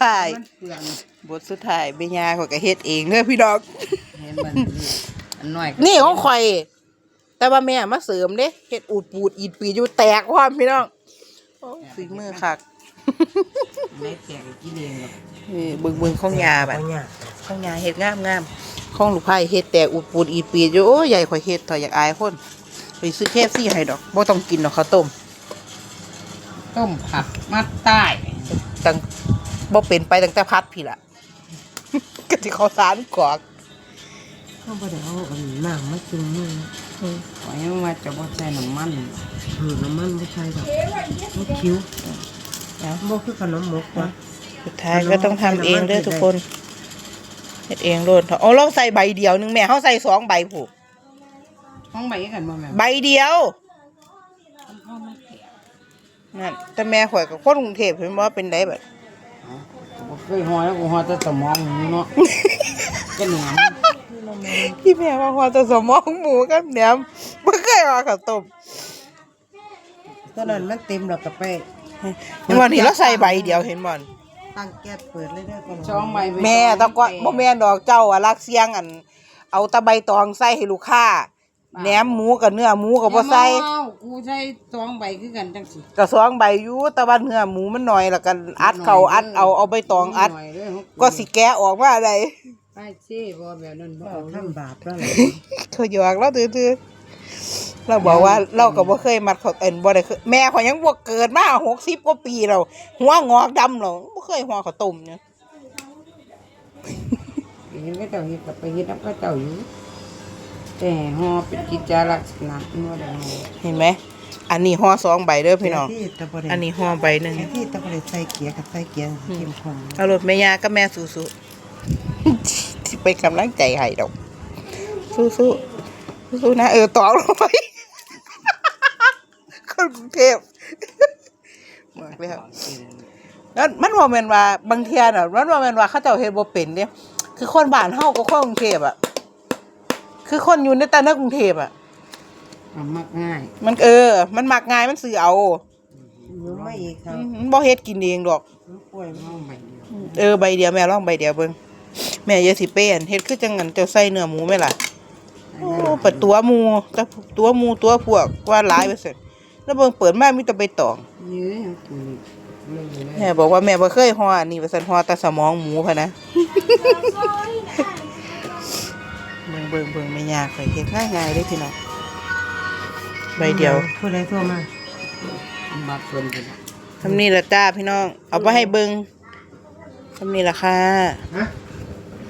ท้าย มันเปลืองบทสุดท้ายเบญาข่อยก็เฮ็ดเองเด้อพี่น้อง เห็นมันนี่อันน้อยก็นี่ของข่อย แต่ว่าแม่มาเสริมเด้เฮ็ดอูดปูดอีดปีดอยู่แตกความพี่น้องโอ้ฝีมือคัก ไม่แตกกินเองหรอกนี่เบิ่งเบิ่งของยาบัดเอาเนี่ยของยาเฮ็ดงามงามของลูกไผ่เฮ็ดแตกอูดปูดอีดปีดอยู่โอ้ยใหญ่ข่อยเฮ็ดเถอะอยากอายคนไปซื้อเคฟซี่ให้ดอกบ่ต้องกินดอกข้าวต้มต้มผักมัดใต้ ตั้ง บ่เป็นไปตั้งแต่พัดพี่ล่ะก็สิเขาสารกรอกเขาบ่ได้เอาอันน้ำมาจุ่มมือขอให้มาจะบ่ใส่น้ำมันหือน้ำมันไม่ใช่ดอกมันคิ้วเอาบ่คือขนมหมกวะสุดท้ายก็ต้องทำเองเด้อทุกคนเฮ็ดเองโลดเถอะเอาเราใส่ใบเดียวหนึงแม่เฮาใส่สองใบผูกห้องใบกันบ่แม่ใบเดียวพ่อมันแตกนั่นแต่แม่ข่อยกับคนกรุงเทพเห็นว่าเป็นไดแบบเอาบ่ เคยหอยแล้วกูหอยแต่สมองหมูเนาะก็หนามที่แม่ว่าว่าจะสมองหมูกับแหนมบ่เคยว่าข้าวต้มตอนนั้นมันเต็มแล้วก็ไปเห็นบ่นี่เราใส่ใบเดียวเห็นบ่นตั้งแก๊สเปิดเลยเด้อก่อนช่องใบไปแม่แตะกอนบ่แม่นดอกเจ้าอะรักเสียงอัน เอาแตะใบตองใส่ให้ลูกค้า แหนมหมูกับเนื้อหมูก็บ่ใส่อย่ามาเอากูใช้สองใบคือกันจังสิก็สองใบอยู่แต่ว่าเนื้อหมูมันน้อยแล้วก็อัดเข้าอัดเอาเอาใบตองอัด หน่ยเด้อก็สิแกะออกมาได้ไปเช่บ่แบบนั้นบ่เอาเอาทำบาปแล้วเขาหยอกเราตื้อๆเราบอกว่าเราก็บ่เคยมัดเขาเอ็นบ่ได้เคยแม่เขายังบ่เกิดมา60กว่าปีแล้วหัวงอกดำแล้วบ่เคยหัวข้าวต้มเนี่ย เห็นก็เจ้าเฮ็ดกับไปเฮ็ดนำก็เจ้าอยู่ แต่ฮอเป็นกิจลักษณะนวดเอาเห็นไหม อันนี้ห่อสองใบเด้อพี่น้อง ที่ตะบ่ได้อันนี้ห่อใบหนึงแค่ที่ตะบ่ได้ใส่เกียร์กับใส่เกียร์เข้มข้นเอารถแม่ยากับแม่สู้ๆที่เป็นกำลังใจให้ดอก สู้ๆสู้ๆนะ เออตอบลงไปคนกรุงเทพบอกแล้วแล้วมันว่าแม่นว่าบางเทียน่ะมันว่าแม่นว่าเขาเจ้าเฮ็ดบ่เป็นเด้คือคนบ้านเฮาก็คนกรุงเทพอะ คือคนอยู่ในแต่ในกรุงเทพอะ เอามักง่ายมันเออ มันมักง่ายมันซื้อเอาอยู่มาอีกครับอืมมันบ่เฮ็ดกินเองดอกมันป่วยเอาใบเดียวเออใบเดียวแม่ลองใบเดียวเบิ่งแม่อย่าสิเป้นเฮ็ดคือจังงั้นเจ้าใส่เนื้อหมูไหมล่ะ โอ้เปิดตัวหมูแต่ตัวหมูตัวพวกว่าหลายไปเสร็จแล้วเบิ่งเปิดมามีแต่ใบตองเยอะกินเลยเลยแม่บอกว่าแม่บ่เคยห่ออันนี้ว่าซั่นห่อแต่สมองหมูพะนะเบิ่ง เบิ่งเบิ่งไม่ยากเลยเฮ็ดง่ายๆเด้พี่น้องใบเดียวผู้ใดโทรมามาเพิ่นกันทำนี่ละจ้าพี่น้อง เอาไปให้เบิ่งทำนี่ละค่ะฮะ